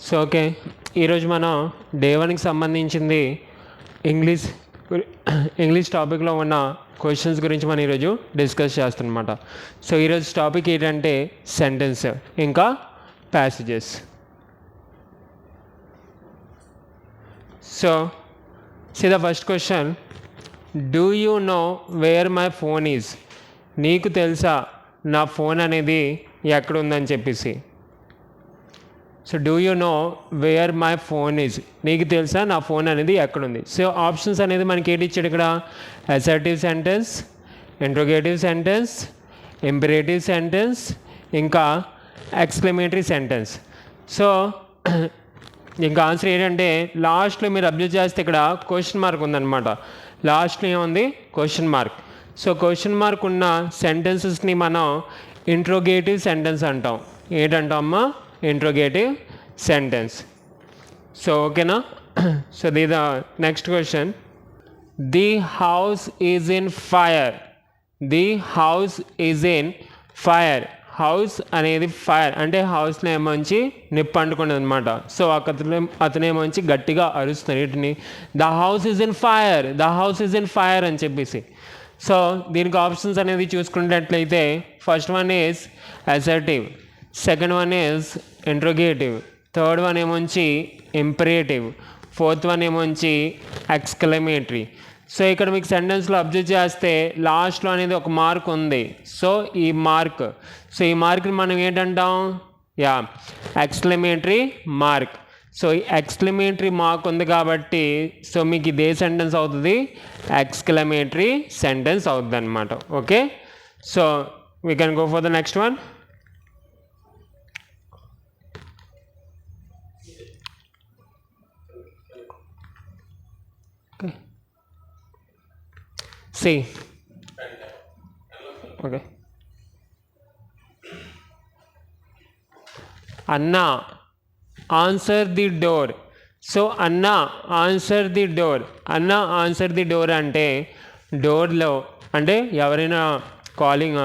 So okay. ఈరోజు మనం day వన్కి సంబంధించింది ఇంగ్లీష్ ఇంగ్లీష్ టాపిక్లో ఉన్న క్వశ్చన్స్ గురించి మనం ఈరోజు డిస్కస్ చేస్తామన్నమాట సో ఈరోజు టాపిక్ ఏంటంటే సెంటెన్స్ ఇంకా passages. So see the first question do you know where my phone is నీకు తెలుసా నా ఫోన్ అనేది ఎక్కడ ఉందని చెప్పేసి. So do you know where my phone is నీకు తెలుసా? నా ఫోన్ అనేది ఎక్కడుంది? సో ఆప్షన్స్ అనేది మనకి ఏంటి ఇచ్చాడు ఇక్కడ? Assertive sentence interrogative sentence imperative sentence ఇంకా ఎక్స్క్లమేటరీ సెంటెన్స్ సో ఇంకా ఆన్సర్ ఏంటంటే లాస్ట్లో మీరు అబ్జర్వ్ చేస్తే ఇక్కడ క్వశ్చన్ మార్క్ ఉందన్నమాట. లాస్ట్లో ఏముంది? Question mark so question mark ఉన్న సెంటెన్సెస్ని మనం ఇంట్రోగేటివ్ సెంటెన్స్ అంటాం. ఏంటంటామా ఇంట్రోగేటివ్ సెంటెన్స్ సో ఓకేనా so the the next question the house is in fire the house is in fire house అనేది ఫైర్ అంటే హౌస్ని ఏమంచి నిప్పు అంటుకున్నది అనమాట సో అతను అతనేమొంచి గట్టిగా అరుస్తున్నారు వీటిని the house is in fire the house is in fire అని చెప్పేసి. సో దీనికి ఆప్షన్స్ అనేది చూసుకున్నట్లయితే first one is assertive second one is interrogative third one ఏమొంచి? Imperative fourth one ఏమొంచి? ఎక్స్క్లమేటరీ సో ఇక్కడ మీకు సెంటెన్స్లో అబ్జర్వ్ చేస్తే లాస్ట్లో అనేది ఒక మార్క్ ఉంది. సో ఈ మార్క్ సో ఈ మార్క్ని మనం ఏంటంటాం? యా ఎక్స్క్లమేటరీ మార్క్ సో ఈ ఎక్స్క్లమేటరీ మార్క్ ఉంది కాబట్టి సో మీకు ఇదే సెంటెన్స్ అవుతుంది. ఎక్స్క్లమేటరీ సెంటెన్స్ అవుతుంది అనమాట okay so we can go for the next one see okay Anna answer the door so Anna answer the door Anna answer the door అంటే డోర్లో అంటే ఎవరైనా కాలింగ్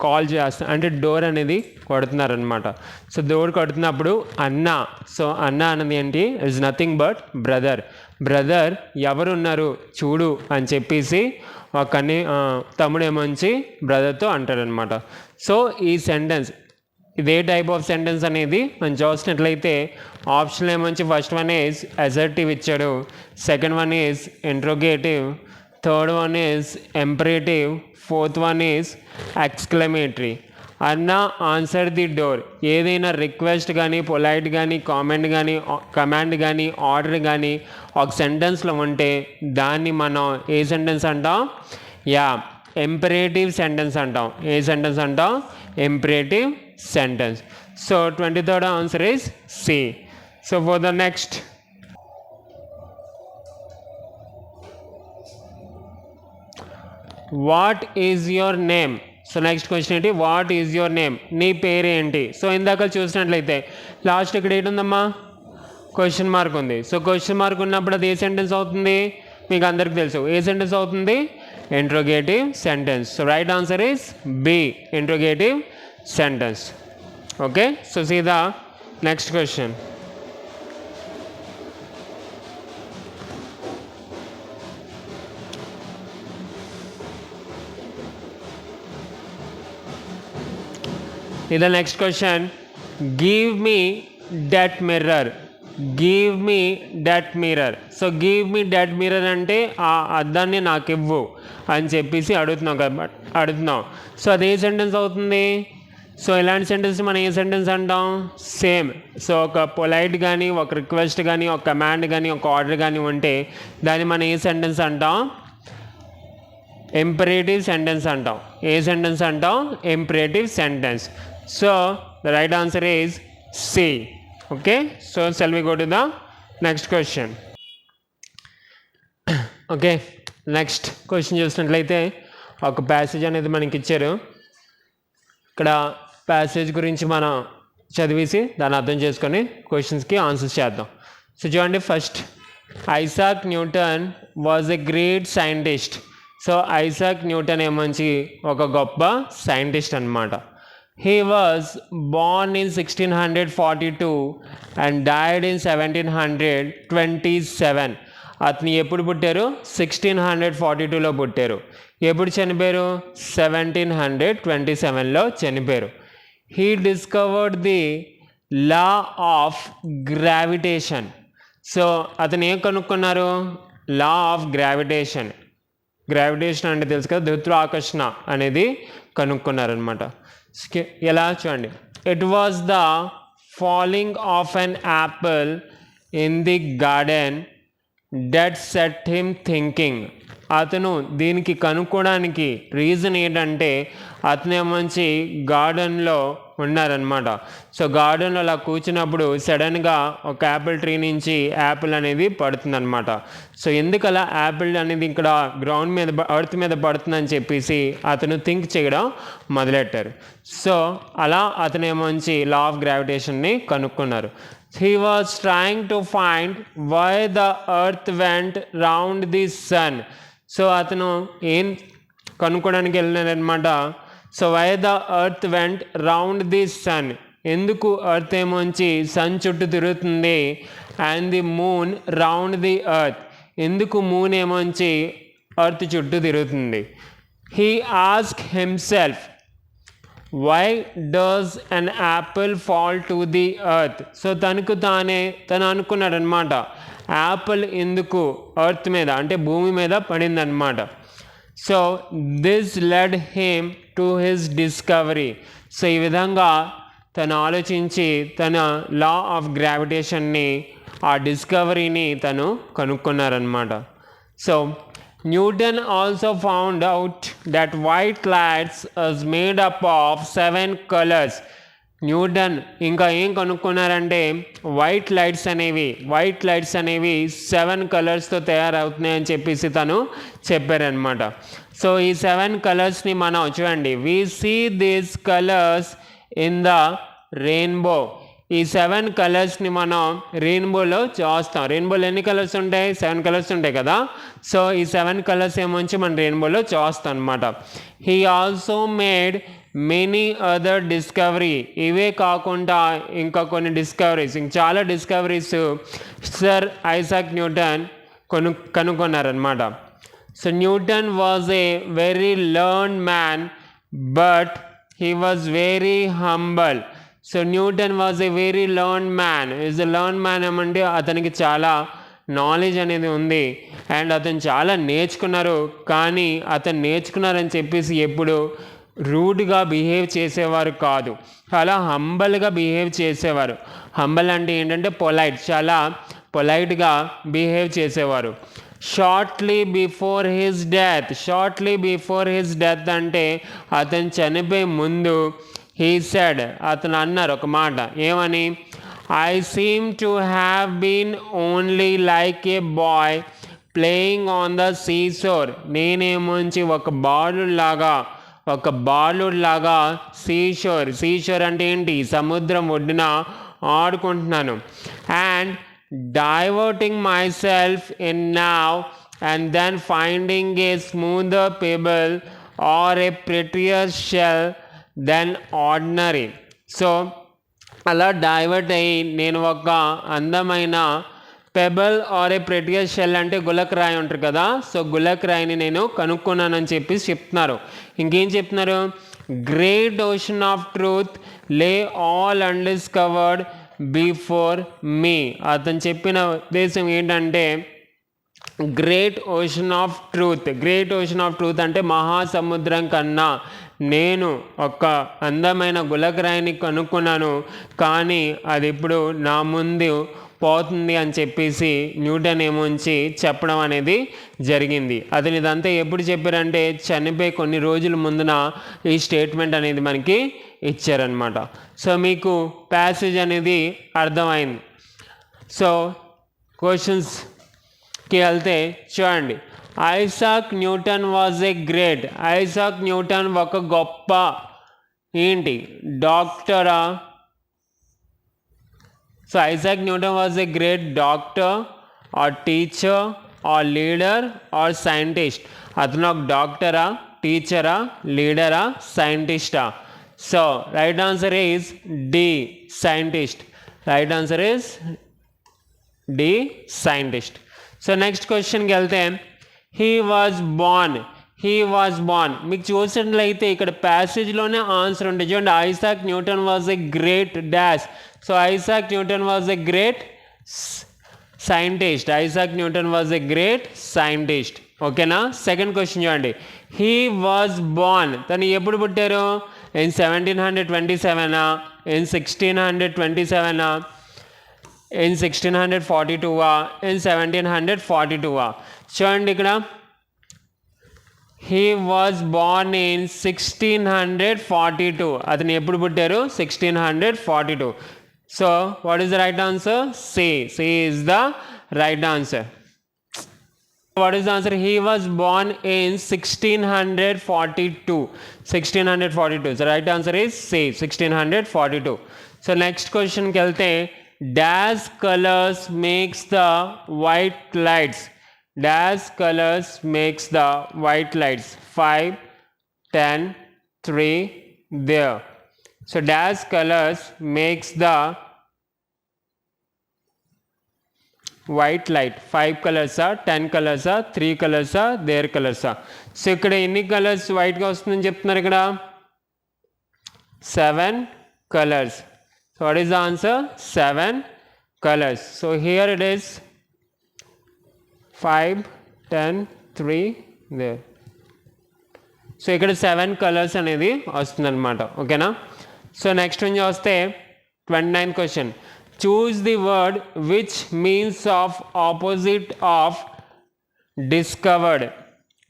కాల్ చేస్తా అంటే డోర్ అనేది కొడుతున్నారనమాట సో డోర్ కొడుతున్నప్పుడు అన్న సో అన్న అన్నది ఏంటి? Is nothing but brother brother ఎవరున్నారు? చూడు అని చెప్పేసి ఒక అన్ని తమ్ముడు ఏమొంచి బ్రదర్తో అంటాడనమాట సో ఈ సెంటెన్స్ ఇదే టైప్ ఆఫ్ సెంటెన్స్ అనేది మనం చూసినట్లయితే ఆప్షన్ ఏమంచి ఫస్ట్ వన్ ఈజ్ అసర్టివ్ ఇచ్చాడు. Second one is interrogative third one is imperative fourth one is exclamatory Anna answer the door ఏదైనా రిక్వెస్ట్ కానీ పొలైట్ కానీ కామెంట్ కానీ కమాండ్ కానీ ఆర్డర్ కానీ ఒక సెంటెన్స్లో ఉంటే దాన్ని మనం ఏ సెంటెన్స్ అంటాం? యా ఎంపరేటివ్ సెంటెన్స్ అంటాం. ఏ సెంటెన్స్ అంటాం? Imperative sentence so twenty third answer is C so for the next what is your name so next question ఏంటి? వాట్ ఈజ్ యువర్ నేమ్ నీ పేరు ఏంటి సో ఇందాక చూసినట్లయితే లాస్ట్ ఇక్కడ ఏంటుందమ్మా? క్వశ్చన్ మార్క్ ఉంది. సో క్వశ్చన్ మార్క్ ఉన్నప్పుడు అది ఏ సెంటెన్స్ అవుతుంది? మీకు అందరికి తెలుసు. ఏ సెంటెన్స్ అవుతుంది? Interrogative sentence so right answer is B interrogative sentence okay so సీదా నెక్స్ట్ క్వశ్చన్ ఇది next question. Give me that mirror. Give me that mirror. So give me that mirror అంటే ఆ అద్దాన్ని నాకు ఇవ్వు అని చెప్పేసి అడుగుతున్నాం కాబట్టి అడుగుతున్నాం సో అది ఏ సెంటెన్స్ అవుతుంది? సో ఇలాంటి సెంటెన్స్ మనం ఏ సెంటెన్స్ అంటాం? సేమ్. సో ఒక పొలైట్ కానీ ఒక రిక్వెస్ట్ కానీ ఒక కమాండ్ కానీ ఒక ఆర్డర్ కానీ ఉంటే దాన్ని మనం ఏ సెంటెన్స్ అంటాం? ఎంపరేటివ్ సెంటెన్స్ అంటాం. ఏ సెంటెన్స్ అంటాం? Imperative sentence. So the right answer is C okay so shall we go to the next question okay next question చూసినట్లయితే ఒక ప్యాసేజ్ అనేది మనకి ఇచ్చారు. ఇక్కడ ప్యాసేజ్ గురించి మనం చదివేసి దాన్ని అర్థం చేసుకొని క్వశ్చన్స్కి ఆన్సర్స్ చేద్దాం. సో చూడండి first Isaac Newton was a great scientist so Isaac Newton ఏమంచి ఒక గొప్ప సైంటిస్ట్ అనమాట he was born in 1642 and died in 1727 అతను ఎప్పుడు పుట్టారు? సిక్స్టీన్ హండ్రెడ్ ఫార్టీ టూలో పుట్టారు. ఎప్పుడు చనిపోయారు? సెవెంటీన్ హండ్రెడ్ ట్వంటీ సెవెన్లో చనిపోయారు. He discovered the law of gravitation so అతను ఏం కనుక్కున్నారు? లా ఆఫ్ గ్రావిటేషన్ గ్రావిటేషన్ అంటే తెలుసు కదా? ధృత్వాకర్షణ అనేది కనుక్కున్నారనమాట ఎలా చూడండి. It was the falling of an apple in the garden that set him thinking అతను దీనికి కనుక్కోవడానికి రీజన్ ఏంటంటే అతను మంచి గార్డెన్లో ఉన్నారనమాట సో గార్డెన్లో అలా కూర్చున్నప్పుడు సడన్గా ఒక యాపిల్ ట్రీ నుంచి యాపిల్ అనేది పడుతుందనమాట సో ఎందుకు అలా యాపిల్ అనేది ఇక్కడ గ్రౌండ్ మీద అర్త్ మీద పడుతుందని చెప్పేసి అతను థింక్ చేయడం మొదలెట్టారు. సో అలా అతను ఏమొంచి లా ఆఫ్ గ్రావిటేషన్ని కనుక్కున్నారు. He was trying to find why the earth went round the sun. So అతను ఏం కనుక్కోవడానికి వెళ్ళినారనమాట so why the earth went round the sun ఎందుకు ఎర్త్ ఏమోంచి సన్ చుట్టూ తిరుగుతుంది and the moon round the earth ఎందుకు మూన్ ఏమోంచి ఎర్త్ చుట్టూ తిరుగుతుంది? He ask himself why does an apple fall to the earth so తనకు తానే తను అనుకున్నాడు అనమాట యాపిల్ ఎందుకు? ఎర్త్ మీద అంటే భూమి మీద పడిందనమాట so this led him to his discovery. So ఈ విధంగా తను ఆలోచించి తన లా ఆఫ్ గ్రావిటేషన్ని ఆ డిస్కవరీని తను కనుక్కున్నారనమాట so Newton also found out that white lights is made up of seven colours. Newton ఇంకా ఏం కనుక్కున్నారంటే వైట్ లైట్స్ అనేవి వైట్ లైట్స్ అనేవి సెవెన్ కలర్స్తో తయారవుతున్నాయని చెప్పేసి తను చెప్పారనమాట సో ఈ సెవెన్ కలర్స్ని మనం చూడండి. We see these colours in the rainbow ఈ సెవెన్ కలర్స్ని మనం రెయిన్బోలో చూస్తాం. రెయిన్బోలో ఎన్ని కలర్స్ ఉంటాయి? సెవెన్ కలర్స్ ఉంటాయి కదా? సో ఈ సెవెన్ కలర్స్ ఏమొంచి మనం రెయిన్బోలో చూస్తాం అనమాట he also made many other discovery ఇవే కాకుండా ఇంకా కొన్ని డిస్కవరీస్ ఇంక చాలా డిస్కవరీస్ సర్ ఐసాక్ న్యూటన్ కొను కనుగొన్నారనమాట so Newton was a very learn man but he was very humble so Newton was a very learn man is a learn man ఏమంటే అతనికి చాలా నాలెడ్జ్ అనేది ఉంది. అండ్ అతను చాలా నేర్చుకున్నారు. కానీ అతను నేర్చుకున్నారని చెప్పేసి ఎప్పుడు రూడ్గా బిహేవ్ చేసేవారు కాదు. చాలా హంబల్గా బిహేవ్ చేసేవారు. హంబల్ అంటే ఏంటంటే పొలైట్ చాలా పొలైట్గా బిహేవ్ చేసేవారు. Shortly before his death shortly before his death అంటే అతను చనిపోయే ముందు హీ సెడ్ అతను అన్నారు ఒక మాట ఏమని? I seem to have been only like a boy playing on the seashore నేనేమోంచి ఒక బాలులాగా ఒక బాలులాగా సీషోర్ సీషోర్ అంటే ఏంటి? సముద్రం ఒడ్డున ఆడుకుంటున్నాను. And diverting myself in now and then finding a smoother pebble or a prettier shell than ordinary so అలా divert అయ్యి నేను ఒక అందమైన pebble or a prettier shell అంటే గులక్ రాయి ఉంటారు కదా సో గులక్ రాయిని నేను కనుక్కున్నానని చెప్పి చెప్తున్నారు. ఇంకేం చెప్తున్నారు? Great ocean of truth lay all undiscovered before me. అతను చెప్పిన ఉద్దేశం ఏంటంటే great ocean of truth great ocean of truth అంటే మహాసముద్రం కన్నా నేను ఒక అందమైన గులకరాయిని కనుక్కున్నాను. కానీ అది ఇప్పుడు నా ముందు పోతుంది అని చెప్పేసి న్యూటన్ ఏమోంచి చెప్పడం అనేది జరిగింది. అతను ఇదంతా ఎప్పుడు చెప్పారంటే చనిపోయి కొన్ని రోజుల ముందున ఈ స్టేట్మెంట్ అనేది మనకి ఇచ్చారనమాట సో మీకు ప్యాసేజ్ అనేది అర్థమైంది. సో క్వశ్చన్స్కి వెళ్తే చూడండి. Isaac Newton was a great Isaac Newton ఒక గొప్ప ఏంటి? డాక్టరా so Isaac Newton was a great doctor or teacher or leader or scientist అతను ఒక డాక్టరా టీచరా లీడరా సైంటిస్టా so right answer is D scientist right answer is D scientist so next క్వశ్చన్కి వెళ్తే he was born he was born మీకు చూసినట్లయితే ఇక్కడ ప్యాసేజ్లోనే ఆన్సర్ ఉంటుంది చూడండి Isaac Newton was a great dash so Isaac Newton was a great scientist Isaac Newton was a great scientist ఓకేనా second question చూడండి. హీ వాజ్ బాన్ తను ఎప్పుడు పుట్టారు? ఇన్ సెవెంటీన్ హండ్రెడ్ ట్వంటీ సెవెనా ఇన్ సిక్స్టీన్ హండ్రెడ్ ట్వంటీ సెవెనా in sixteen hundred forty టూవా in seventeen hundred forty టూవా చూడండి ఇక్కడ. He was born in sixteen hundred forty two అతను ఎప్పుడు పుట్టారు? Sixteen hundred forty two So, what is the right answer? Say. Say is the right answer. What is the answer? He was born in 1642. 1642. The right answer is say. 1642. So, next question कहते हैं colors makes the white lights. Lights colors makes the white lights. 5, 10, 3, there. So dash colors makes the white light five కలర్సా ten కలర్సా three కలర్సా there కలర్సా so ఇక్కడ ఎన్ని colours వైట్గా వస్తుందని చెప్తున్నారు ఇక్కడ seven colours so what is the answer seven colours so here it is five ten three there so ఇక్కడ సెవెన్ కలర్స్ అనేది వస్తుందన్నమాట. ఓకేనా సో నెక్స్ట్ నుంచి వస్తే twenty nine question choose the word which means of opposite of discovered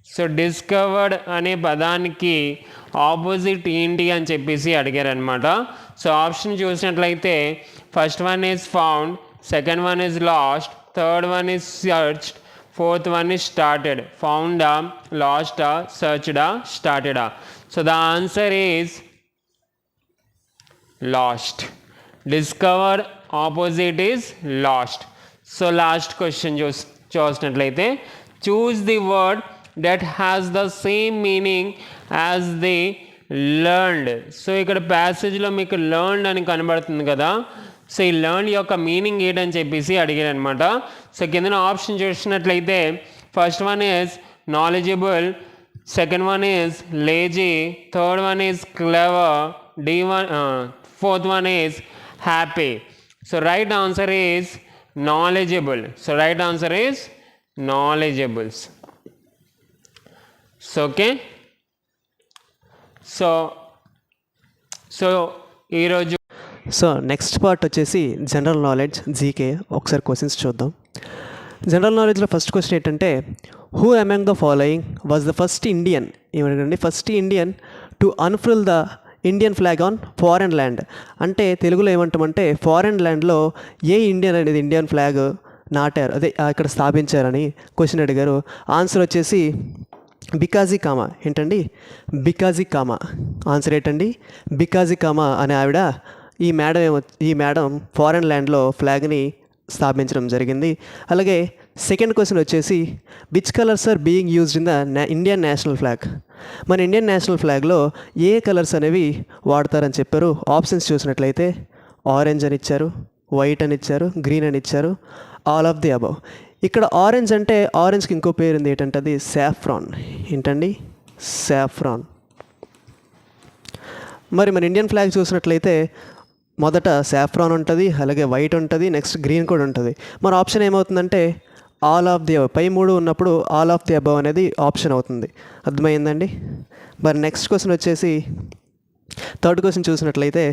so discovered అనే పదానికి opposite ఏంటి అని చెప్పేసి అడిగారనమాట సో ఆప్షన్ చూసినట్లయితే first one is found second one is lost third one is searched fourth one is started ఫౌండా లాస్టా సర్చ్డా స్టార్టెడా so the answer is lost. Discover opposite is lost so last question చూ చూసినట్లయితే choose the word that has the same meaning as the learned so ఇక్కడ ప్యాసేజ్లో మీకు learned అని కనబడుతుంది కదా. So ఈ లర్న్ యొక్క మీనింగ్ ఏంటని చెప్పేసి అడిగారు అనమాట సో కింద ఆప్షన్ చూసినట్లయితే first one is knowledgeable second one is lazy third one is clever D one fourth one is happy so right answer is knowledgeable so right answer is knowledgeables. So okay so so ఈరోజు so next part వచ్చేసి general knowledge GK ఒకసారి questions చూద్దాం. General నాలెడ్జ్లో first question ఏంటంటే who among the following was the first Indian ఏమంటే first Indian to unfurl the Indian flag on foreign land అంటే తెలుగులో ఏమంటామంటే ఫారెన్ ల్యాండ్లో ఏ ఇండియన్ అనేది ఇండియన్ ఫ్లాగ్ నాటారు? అదే అక్కడ ఇక్కడ స్థాపించారని క్వశ్చన్ అడిగారు. ఆన్సర్ వచ్చేసి బికాజీ కామా ఏంటండి? బికాజీ కామా ఆన్సర్ ఏంటండి? బికాజీ కామా అనే ఆవిడ ఈ మేడం ఏమో ఈ మేడం ఫారెన్ ల్యాండ్లో ఫ్లాగ్ని స్థాపించడం జరిగింది. అలాగే సెకండ్ క్వశ్చన్ వచ్చేసి which colours are being used in the Indian national flag మన ఇండియన్ నేషనల్ ఫ్లాగ్లో ఏ కలర్స్ అనేవి వాడతారని చెప్పారు. ఆప్షన్స్ చూసినట్లయితే ఆరెంజ్ అని ఇచ్చారు వైట్ అని ఇచ్చారు గ్రీన్ అని ఇచ్చారు ఆల్ ఆఫ్ ది అబవ్ ఇక్కడ ఆరెంజ్ అంటే ఆరెంజ్కి ఇంకో పేరు ఉంది ఏంటంటే అది సాఫ్రాన్ ఏంటండి? సాఫ్రాన్ మరి మన ఇండియన్ ఫ్లాగ్ చూసినట్లయితే మొదట సాఫ్రాన్ ఉంటుంది అలాగే వైట్ ఉంటుంది నెక్స్ట్ గ్రీన్ కూడా ఉంటుంది. మన ఆప్షన్ ఏమవుతుందంటే ఆల్ ఆఫ్ ది పై మూడు ఉన్నప్పుడు ఆల్ ఆఫ్ ది అబవ్ అనేది ఆప్షన్ అవుతుంది. అర్థమైందండి? మరి నెక్స్ట్ క్వశ్చన్ వచ్చేసి థర్డ్ క్వశ్చన్ చూసినట్లయితే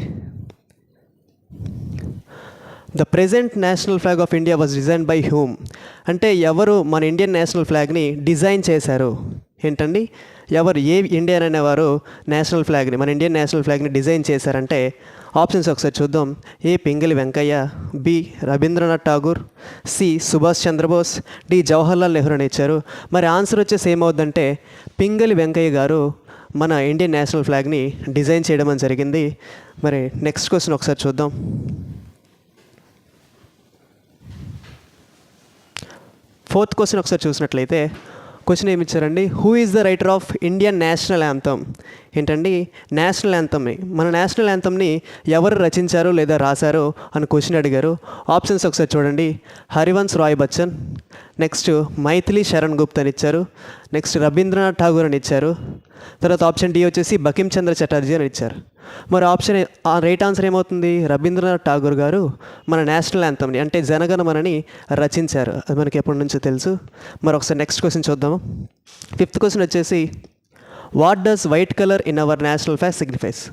the present national flag of India was design by Hume అంటే ఎవరు మన ఇండియన్ నేషనల్ ఫ్లాగ్ని డిజైన్ చేశారు? ఏంటండి? ఎవరు ఏ ఇండియన్ అనేవారు నేషనల్ ఫ్లాగ్ని మన ఇండియన్ నేషనల్ ఫ్లాగ్ని డిజైన్ చేశారంటే ఆప్షన్స్ ఒకసారి చూద్దాం. A Pingali Venkayya B Rabindranath Tagore C Subhash Chandrabose D Jawaharlal Nehru అని ఇచ్చారు. మరి ఆన్సర్ వచ్చేసి ఏమవుద్దంటే పింగళి వెంకయ్య గారు మన ఇండియన్ నేషనల్ ఫ్లాగ్ని డిజైన్ చేయడం అని జరిగింది. మరి నెక్స్ట్ క్వశ్చన్ ఒకసారి చూద్దాం. ఫోర్త్ క్వశ్చన్ ఒకసారి చూసినట్లయితే క్వశ్చన్ ఏమి ఇచ్చారండి? Who is the writer of Indian national anthem ఏంటండి? నేషనల్ యాంథమ్ని. మన నేషనల్ యాంథమ్ని ఎవరు రచించారు లేదా రాశారు అని క్వశ్చన్ అడిగారు. ఆప్షన్స్ ఒకసారి చూడండి. హరివంశ్ రాయ్ బచ్చన్ నెక్స్ట్ మైథిలి శరణ్ గుప్త్ అని ఇచ్చారు. నెక్స్ట్ రవీంద్రనాథ్ ఠాగూర్ అని ఇచ్చారు. తర్వాత ఆప్షన్ డి వచ్చేసి బకిం చంద్ర చటర్జీ అని ఇచ్చారు. మరి ఆప్షన్ ఆ రైట్ ఆన్సర్ ఏమవుతుంది? రవీంద్రనాథ్ ఠాగూర్ గారు మన నేషనల్ యాంథమ్ని అంటే జనగణమనని రచించారు. అది మనకి ఎప్పటి నుంచో తెలుసు. మరి ఒకసారి నెక్స్ట్ క్వశ్చన్ చూద్దాము. ఫిఫ్త్ క్వశ్చన్ వచ్చేసి what does white colour in our national flag signifies.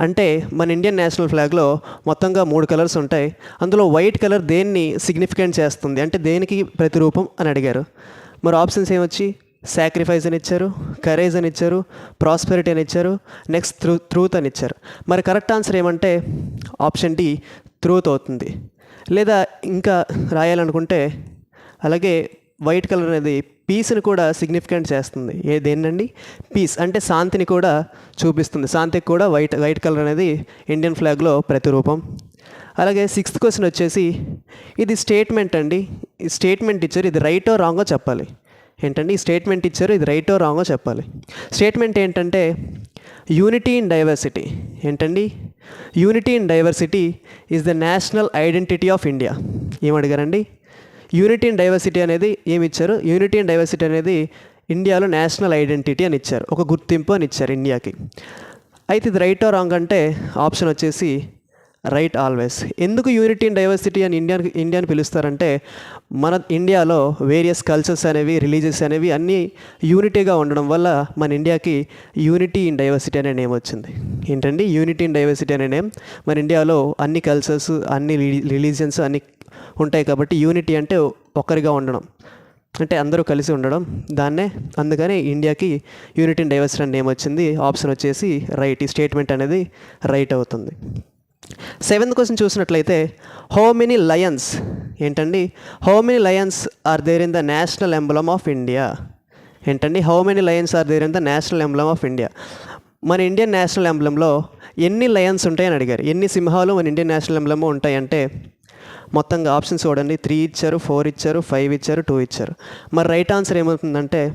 అంటే మన ఇండియన్ నేషనల్ ఫ్లాగ్లో మొత్తంగా మూడు కలర్స్ ఉంటాయి. అందులో వైట్ కలర్ దేన్ని సిగ్నిఫికెంట్ చేస్తుంది? అంటే దేనికి ప్రతిరూపం అని అడిగారు. మరి ఆప్షన్స్ ఏమొచ్చి? సాక్రిఫైస్ అని ఇచ్చారు కరేజ్ అని ఇచ్చారు ప్రాస్పెరిటీ అని ఇచ్చారు నెక్స్ట్ త్రూ ట్రూత్ అని ఇచ్చారు. మరి కరెక్ట్ ఆన్సర్ ఏమంటే ఆప్షన్ డి ట్రూత్ అవుతుంది. లేదా ఇంకా రాయాలనుకుంటే అలాగే వైట్ కలర్ అనేది పీస్ని కూడా సిగ్నిఫికెంట్ చేస్తుంది. ఏదేంటండి? పీస్ అంటే శాంతిని కూడా చూపిస్తుంది. శాంతికి కూడా వైట్ వైట్ కలర్ అనేది ఇండియన్ ఫ్లాగ్లో ప్రతిరూపం. అలాగే సిక్స్త్ క్వశ్చన్ వచ్చేసి ఇది స్టేట్మెంట్ అండి. ఈ స్టేట్మెంట్ ఇచ్చారు ఇది రైటో రాంగో చెప్పాలి. ఏంటండి? ఈ స్టేట్మెంట్ ఇచ్చారు ఇది రైటో రాంగో చెప్పాలి. స్టేట్మెంట్ ఏంటంటే యూనిటీ ఇన్ డైవర్సిటీ ఏంటండి? Unity in diversity is the national identity of India ఏమడిగారండి unity in diversity అనేది ఏమి ఇచ్చారు యూనిటీ ఇన్ డైవర్సిటీ అనేది ఇండియాలో నేషనల్ ఐడెంటిటీ అని ఇచ్చారు. ఒక గుర్తింపు అని ఇచ్చారు ఇండియాకి. అయితే ఇది రైట్ ఆర్ రాంగ్ అంటే ఆప్షన్ వచ్చేసి రైట్ ఆల్వేస్. ఎందుకు యూనిటీ ఇన్ డైవర్సిటీ అని ఇండియా ఇండియాని పిలుస్తారంటే మన ఇండియాలో వేరియస్ కల్చర్స్ అనేవి రిలీజియస్ అనేవి అన్నీ యూనిటీగా ఉండడం వల్ల మన ఇండియాకి యూనిటీ ఇన్ డైవర్సిటీ అనే నేమ్ వచ్చింది. ఏంటండి? యూనిటీ ఇన్ డైవర్సిటీ అనే నేమ్. మన ఇండియాలో అన్ని కల్చర్స్ అన్ని రిలీజియన్స్ అన్ని ఉంటాయి కాబట్టి యూనిటీ అంటే ఒక్కరిగా ఉండడం. అంటే అందరూ కలిసి ఉండడం. దాన్నే అందుకని ఇండియాకి యూనిటీ అండ్ డైవర్సిటీ అనే నేమ్ వచ్చింది ఆప్షన్ వచ్చేసి రైట్. ఈ స్టేట్మెంట్ అనేది రైట్ అవుతుంది. సెవెంత్ క్వశ్చన్ చూసినట్లయితే హౌ మెనీ లయన్స్ ఏంటండి? How many lions are there in the national emblem of India? ఏంటండి? How many lions are there in the national emblem of India? మన Indian national ఎంబ్లంలో ఎన్ని lions ఉంటాయని అడిగారు. ఎన్ని సింహాలు మన ఇండియన్ నేషనల్ ఎంబ్లమ్ ఉంటాయంటే మొత్తంగా ఆప్షన్స్ చూడండి. త్రీ ఇచ్చారు ఫోర్ ఇచ్చారు ఫైవ్ ఇచ్చారు టూ ఇచ్చారు. మరి రైట్ ఆన్సర్ ఏమవుతుందంటే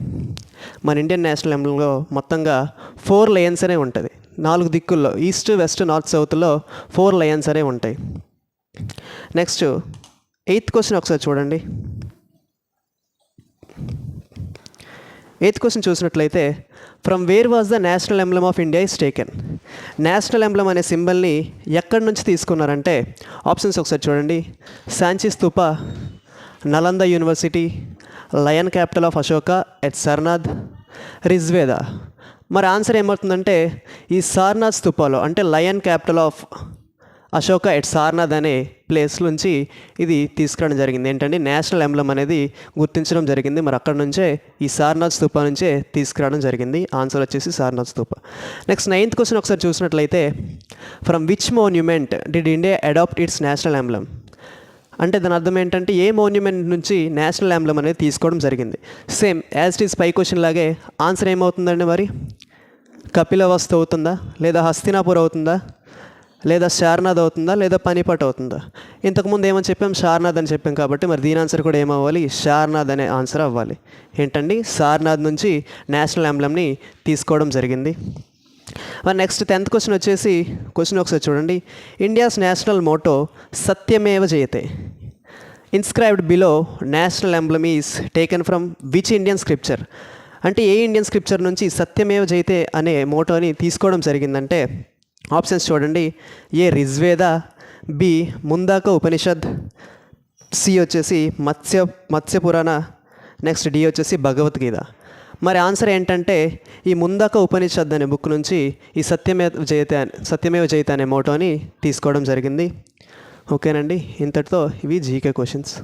మన ఇండియన్ నేషనల్ ఎంబ్లంలో మొత్తంగా ఫోర్ లయన్స్ అనే ఉంటుంది. నాలుగు దిక్కుల్లో ఈస్ట్ వెస్ట్ నార్త్ సౌత్లో ఫోర్ లయన్స్ అనే ఉంటాయి. నెక్స్ట్ ఎయిత్ క్వశ్చన్ ఒకసారి చూడండి. ఎయిత్ క్వశ్చన్ చూసినట్లయితే from where was the national emblem of India is taken national emblem అనే సింబల్ని ఎక్కడి నుంచి తీసుకున్నారంటే ఆప్షన్స్ ఒకసారి చూడండి. Sanchi Stupa Nalanda university lion capital of Ashoka at Sarnath Rigveda మరి ఆన్సర్ ఏమవుతుందంటే ఈ సార్నాథ్ స్తూపాలో అంటే lion capital of Ashoka at Sarnath అనే ప్లేస్ నుంచి ఇది తీసుకురావడం జరిగింది. ఏంటంటే నేషనల్ ఎంబ్లమ్ అనేది గుర్తించడం జరిగింది. మరి అక్కడ నుంచే ఈ సార్నాథ్ స్తూప నుంచే తీసుకురావడం జరిగింది. ఆన్సర్ వచ్చేసి Sarnath Stupa. Next ninth question ఒకసారి చూసినట్లయితే from which monument did India adapt its national emblem అంటే దాని అర్థం ఏంటంటే ఏ మోన్యుమెంట్ నుంచి నేషనల్ ఎంబ్లమ్ అనేది తీసుకోవడం జరిగింది. సేమ్ యాజ్ ఇట్ ఈస్ పై క్వశ్చన్ లాగే ఆన్సర్ ఏమవుతుందండి మరి? కపిలవస్తు అవుతుందా? లేదా హస్తినాపూర్ అవుతుందా? లేదా శారనాథ్ అవుతుందా లేదా పనిపట్ అవుతుందా? ఇంతకుముందు ఏమని చెప్పాం? శారనాథ్ అని చెప్పాం కాబట్టి మరి దీని ఆన్సర్ కూడా ఏమవ్వాలి? శారనాథ్ అనే ఆన్సర్ అవ్వాలి. ఏంటండి? సారనాథ్ నుంచి నేషనల్ ఎంబ్లమ్ని తీసుకోవడం జరిగింది. మరి నెక్స్ట్ టెన్త్ క్వశ్చన్ వచ్చేసి క్వశ్చన్ ఒకసారి చూడండి. India's national motto Satyameva Jayate? Inscribed below national emblem is taken from which Indian scripture? అంటే ఏ ఇండియన్ స్క్రిప్చర్ నుంచి సత్యమేవ జయతే అనే మోటోని తీసుకోవడం జరిగిందంటే ఆప్షన్స్ చూడండి. ఏ రిజ్వేద బి ముందాక ఉపనిషద్ సి వచ్చేసి మత్స్య మత్స్య పురాణ నెక్స్ట్ డి వచ్చేసి భగవద్గీత. మరి ఆన్సర్ ఏంటంటే ఈ ముందాక ఉపనిషద్ అనే బుక్ నుంచి ఈ సత్యమే జయత సత్యమేవ జయత అనే మోటోని తీసుకోవడం జరిగింది. ఓకేనండి. ఇంతటితో ఇవి జీకే క్వశ్చన్స్.